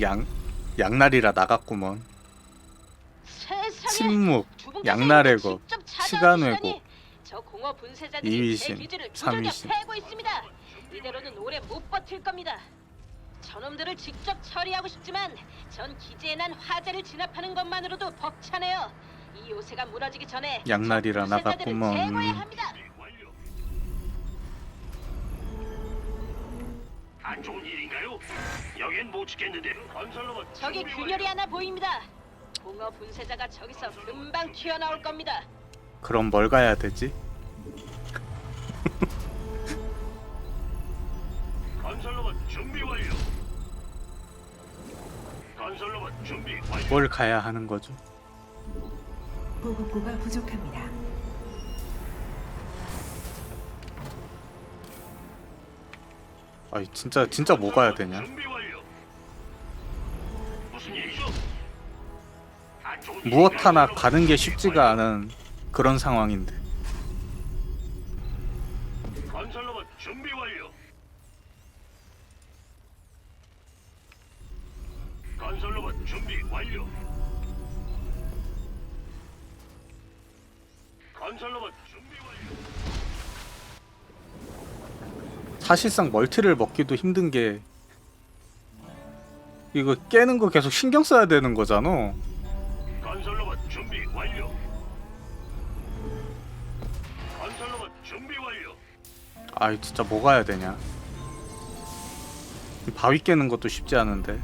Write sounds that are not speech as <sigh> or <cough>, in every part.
양 양날이라 나갔구먼. 침묵, 양날의 직접 시간. 왜곡, 이위신, 삼위신. 이대로는 오래 못 버틸 겁니다. 저놈들을 직접 처리하고 싶지만 전 기지에 난 화재를 진압하는 것만으로도 벅차네요. 이 요새가 무너지기 전에 양날이라 나갔구먼. 제거해야 합니다. 안 좋은 일인가요? 여긴 못 지켰는데 건설로봇 저기 준비 균열이 하나 보입니다. 공허 분쇄자가 저기서 금방 튀어나올 겁니다. 그럼 뭘 가야 되지? 건설로봇 준비 완료. 건설로봇 준비 완료. 뭘 가야 하는 거죠? 보급고가 부족합니다. 아이 진짜 진짜 뭐 가야 되냐? 무엇? 하나 가는 게 쉽지가 않은 그런 상황인데. 건설로봇 준비 완료. 건설로봇 준비 완료. 건설로봇 사실상 멀티를 먹기도 힘든 게 이거 깨는 거 계속 신경 써야 되는 거잖아. 건설로봇 준비 완료. 건설로봇 준비 완료. 아이 진짜 뭐 가야 되냐? 바위 깨는 것도 쉽지 않은데.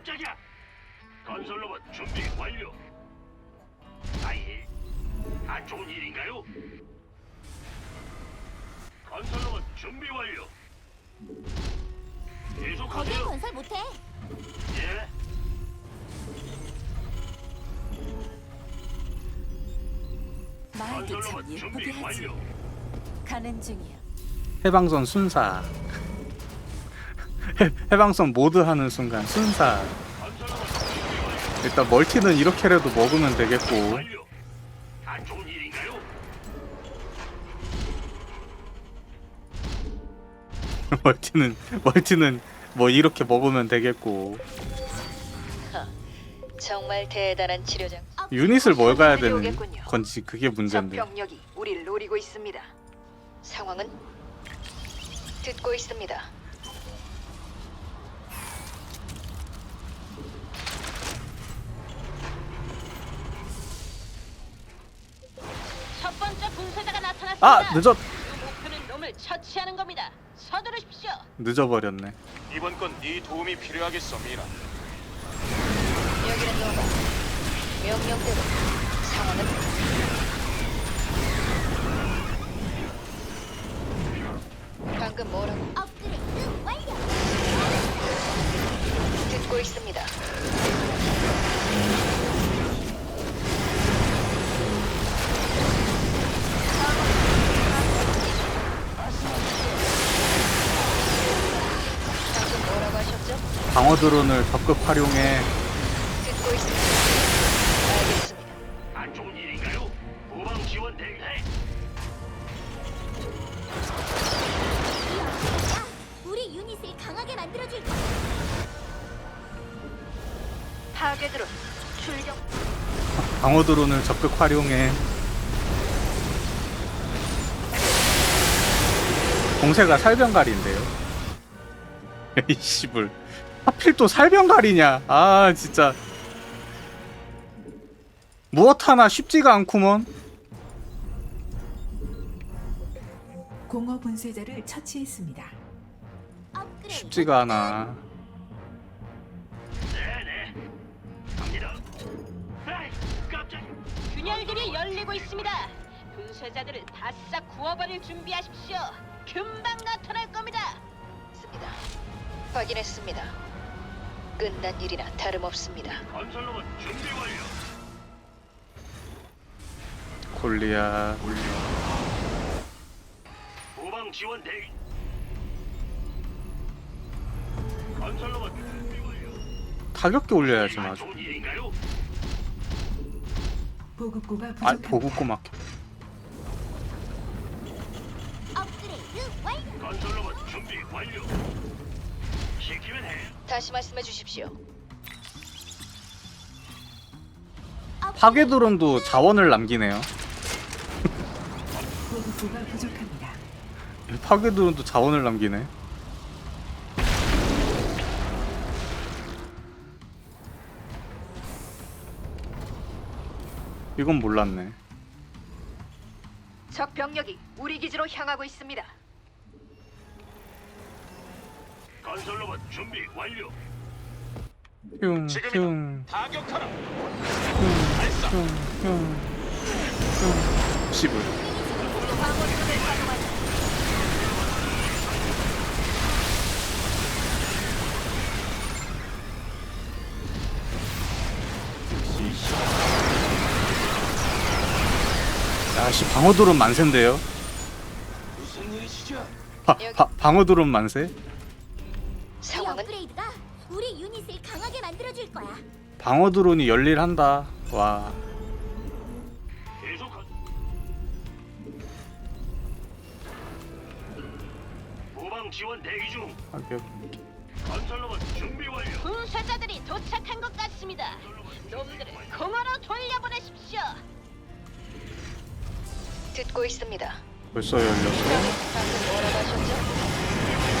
깜짝이야. 건설 로봇 준비 완료. 아이, 안 좋은 일인가요? 건설 로봇 준비 완료. 계속하세요. 건설 못해. 예. 말도 참 준비 예쁘게 하지. 완료. 가는 중이야. 해방선 순사. 해, 해방선 모드 하는 순간 순사. 일단 멀티는 이렇게라도 먹으면 되겠고? <laughs> 멀티는 멀티는 뭐 이렇게 먹으면 되겠고 정말 대단한 치료장. 유닛을 뭘 가야 되는 오겠군요. 건지 그게 문제인데. 적병력이 우리를 노리고 있습니다. 상황은 듣고 있습니다. 첫 번째 분쇄자가 나타났습니다. 아 늦었 그 목표는 놈을 처치하는 겁니다. 서두르십시오. 늦어버렸네. 이번 건 네 도움이 필요하겠어, 미라. 여기는 노바. 명령대로 상황은 방어 드론을 적극 활용해 듣고 있습니다. 알겠습니다. 안 좋은 일인가요? 후방 지원 대기해. 야, 우리 유닛을 강하게 만들어줄게. 타겟으로 출격. 방어 드론을 적극 활용해 공세가 살병갈인데요. <laughs> 이 씨불 하필 또 살병갈이냐? 아 진짜 무엇 하나 쉽지가 않구먼. 공허 분쇄자를 처치했습니다. 쉽지가 않아. 네네. 갑니다. 에이, 깜짝. 균열들이 열리고 있습니다. 분쇄자들을 바싹 구워버릴 준비하십시오. 금방 나타날 겁니다. 확인했습니다. 끝난 일이나 다름없습니다. 건설로봇 준비 완료. 골리앗. 후방 지원 대기. 건설로봇 준비 완료. 가볍게 올려야지 안 맞아 좋은 일인가요? 보급고가 아 부족합니다. 보급고 막 업그레이드 완료. 건설로봇 준비 완료. 시키면 해. 다시 말씀해 주십시오. 파괴 드론도 자원을 남기네요 보급고가 부족합니다. 파괴 드론도 자원을 남기네 이건 몰랐네 적 병력이 우리 기지로 향하고 있습니다. 건설로봇 준비 완료. 흉흉흉흉흉 지금이다. 타격하라. 씨불 야씨 방어 드론 만세인데요 무슨 일이시죠? 바, 바, 방어 드론 만세 방어 드론이 열일한다 와 지원 대기 중. 파괴 건설로봇 준비 완료. 분쇄자들이 도착한 것 같습니다. 놈들을 공허로 돌려보내십시오. 듣고 있습니다. 벌써 열렸어 방금 뭐라고 하셨죠?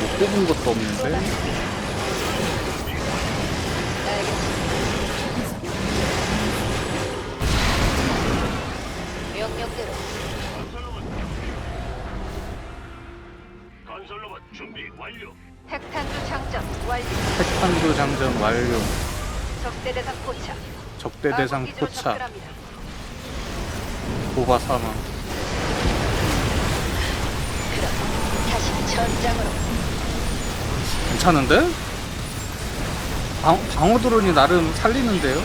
못 뽑은 것도 없는데 명령대로 건설로봇 건설로봇 준비 완료. 핵탄두 장전 완료. 핵탄두 장전 완료 적대 대상 포착. 적대 대상 기지로 포착 접근합니다. 도바 사망 그럼 다시 전장으로 괜찮은데? 방, 방어 드론이 나름 살리는데요?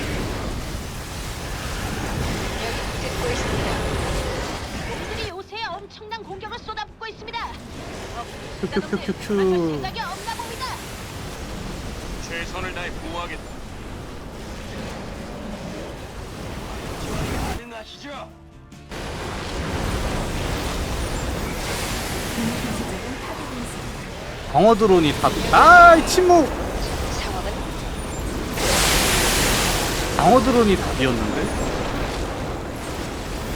여기 듣고 있습니다. 놈들이 요새 엄청난 공격을 쏟아붓고 있습니다. 큐큐큐큐큐. 놈들 생각이 없나 봅니다. 최선을 다해 보호하겠다. 가능하시죠? 파괴되고 있습니다. 방어 드론이 다 아이 침묵 상황은 방어 드론이 다 비었는데?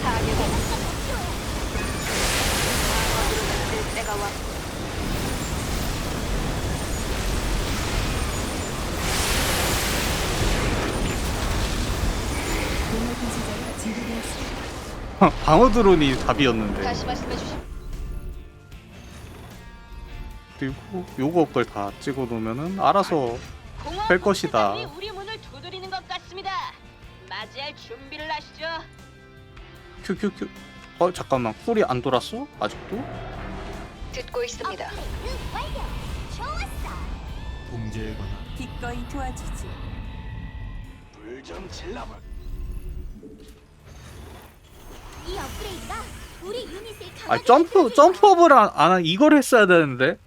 파괴고. 방어드로 쓸 때가 왔고 공허 분쇄자가 제거되었습니다. <laughs> 방어 드론이 다 비었는데 다시 말씀해 주십시오. 그리고 요거 걸 다 찍어 놓으면은 알아서 뺄 것이다. 우리 문을 두드리는 것 같습니다. 맞이할 준비를 하시죠. 큐큐큐 어 잠깐만 쿨이 안 돌았어? 아직도? 듣고 있습니다. 좋았어. 기꺼이 도와주지. 불좀 질러볼. 이 업그레이드가 우리 유닛을 아 점프 점프업을 안, 안 하- 이걸 했어야 되는데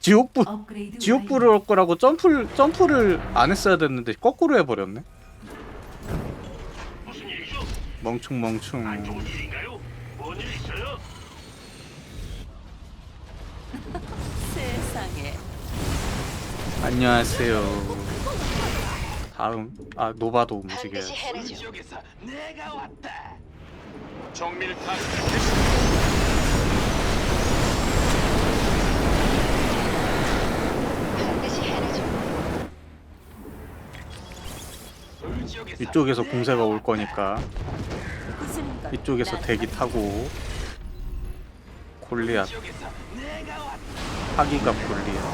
지옥불 업그레이드 지옥불을 올 거라고 점프를 점프를 안 했어야 됐는데 거꾸로 해버렸네 무슨 일이죠? 멍충 멍충 안 좋은 일인가요? 뭔일 있어요? <laughs> 세상에. 안녕하세요 다음 아 노바도 움직여요 해내죠. 지역에서 내가 왔다. 정밀 타격 개시. 반드시 이쪽에서 공세가 올 거니까. 이쪽에서 난 대기 타고 골리앗 지역에서 내가 왔다. 하기가 골리앗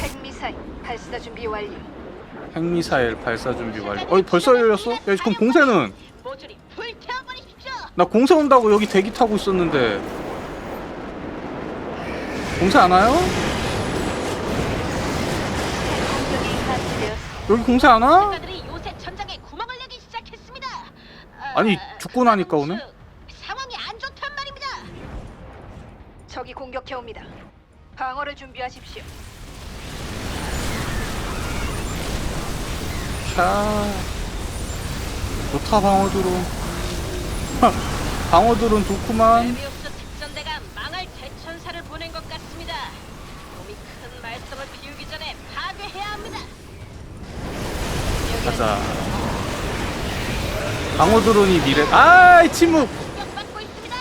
핵미사일 발사 준비 완료. 핵미사일 발사 준비 완료 어이 벌써 열렸어? 야 그럼 공세는 모조리. 나 공세 온다고 여기 대기 타고 있었는데 공세 안 와요? 여기 공세 안 와? 분쇄자들이 요새 전장에 구멍을 내기 시작했습니다. 아, 아니, 죽고 나니까 오네? 상황이 안 좋단 말입니다. 적이 공격해 옵니다. 방어를 준비하십시오. 자 좋다 방어 드론 <laughs> 방어드론 좋구만 메비우스 특전대가 망할 대천사를 보낸 것 같습니다. 몸이 큰 말썽을 피우기 전에 파괴해야 합니다. 가자 방어드론이 미래 아이 침묵 공격받고 있습니다.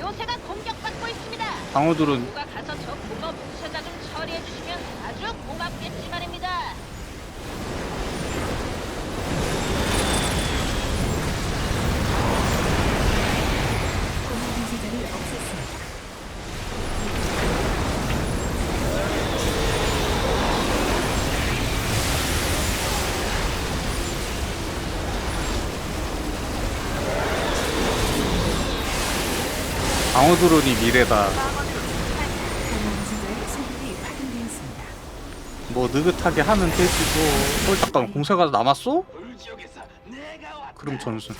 요새가 공격받고 있습니다. 방어드론 누가 가서 저 공업 분쇄자 좀 처리해 주시면 아주 고맙겠지 말입니다. 공허 분쇄자를 없앴습니다. 방어드론이 미래다. 뭐 느긋하게 하면 되지 뭐 어, 잠깐 공세가 남았어? 그럼 전순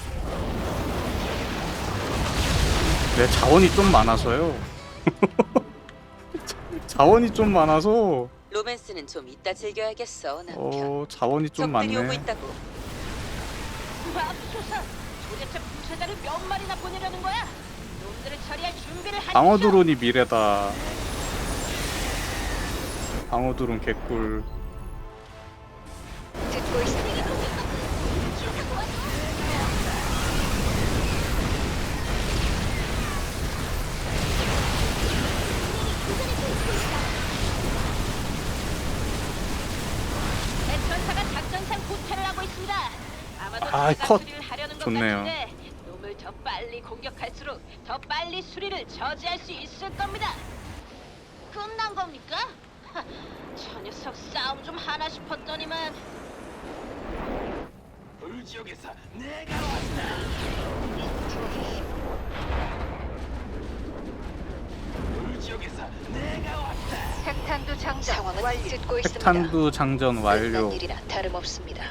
내 자원이 좀 많아서요 <laughs> 자원이 좀 많아서 로맨스는 좀 이따 즐겨야겠어 남편 어 자원이 좀 적들이 오고 많네 있다고 맙소사! 도대체 분쇄자를 몇 마리나 보내려는 거야? 방어 드론이 미래다 방어 드론 개꿀. 대천사가 작전상 후퇴를 하고 있습니다. 아마도 아, 컷. 좋네요. 같은데 놈을 더 빨리 공격할수록 더 빨리 수리를 저지할 수 있을 겁니다. 끝난 겁니까? 하, <laughs> 저 녀석 싸움 좀 하나 싶었더니만 불지역에서 내가 왔다. 불지역에서 내가 왔다. 핵탄두 장전 완료. 있습니다. 핵탄두 장전 완료 일이나 다름없습니다.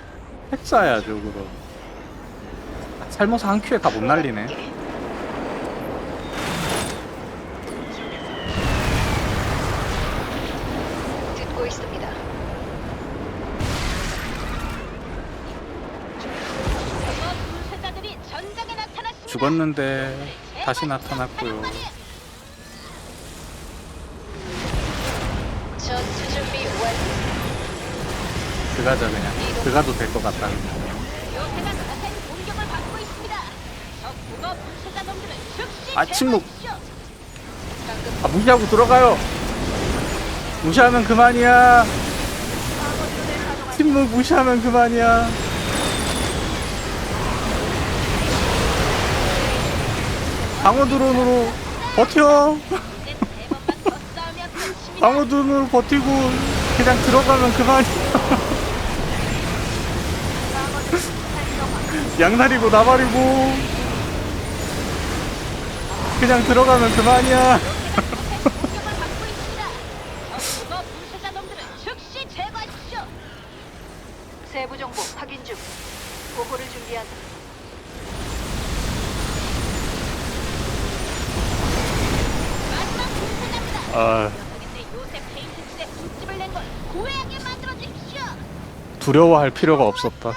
핵사야죠 그럼 살모사 한 큐에 다 못 날리네 듣고 죽었는데 다시 나타났고요 전투 준비 완료. 들어가자 그냥 들어가도 될 것 같다 요새가 거센 공격을 받고 있습니다. 저 공업 분쇄자 놈들을 즉시 아, 침묵. 제거하십시오. 아 무시하고 들어가요 무시하면 그만이야 침묵 무시하면 그만이야 방어 드론으로 버텨. <laughs> 방어 드론으로 버티고 그냥 들어가면 그만이야 <laughs> 양날이고 나발이고 그냥 들어가면 그만이야 공격을 받고 있습니다. 저 공업 분쇄자 놈들을 즉시 제거하십시오. 세부 정보 확인 중. 보고를 준비한다. 마지막 분쇄자입니다. 아 녀석인데 요새 페인트칠에 흠집을 낸 걸 후회하게 만들어 주십시오. 두려워할 필요가 없었다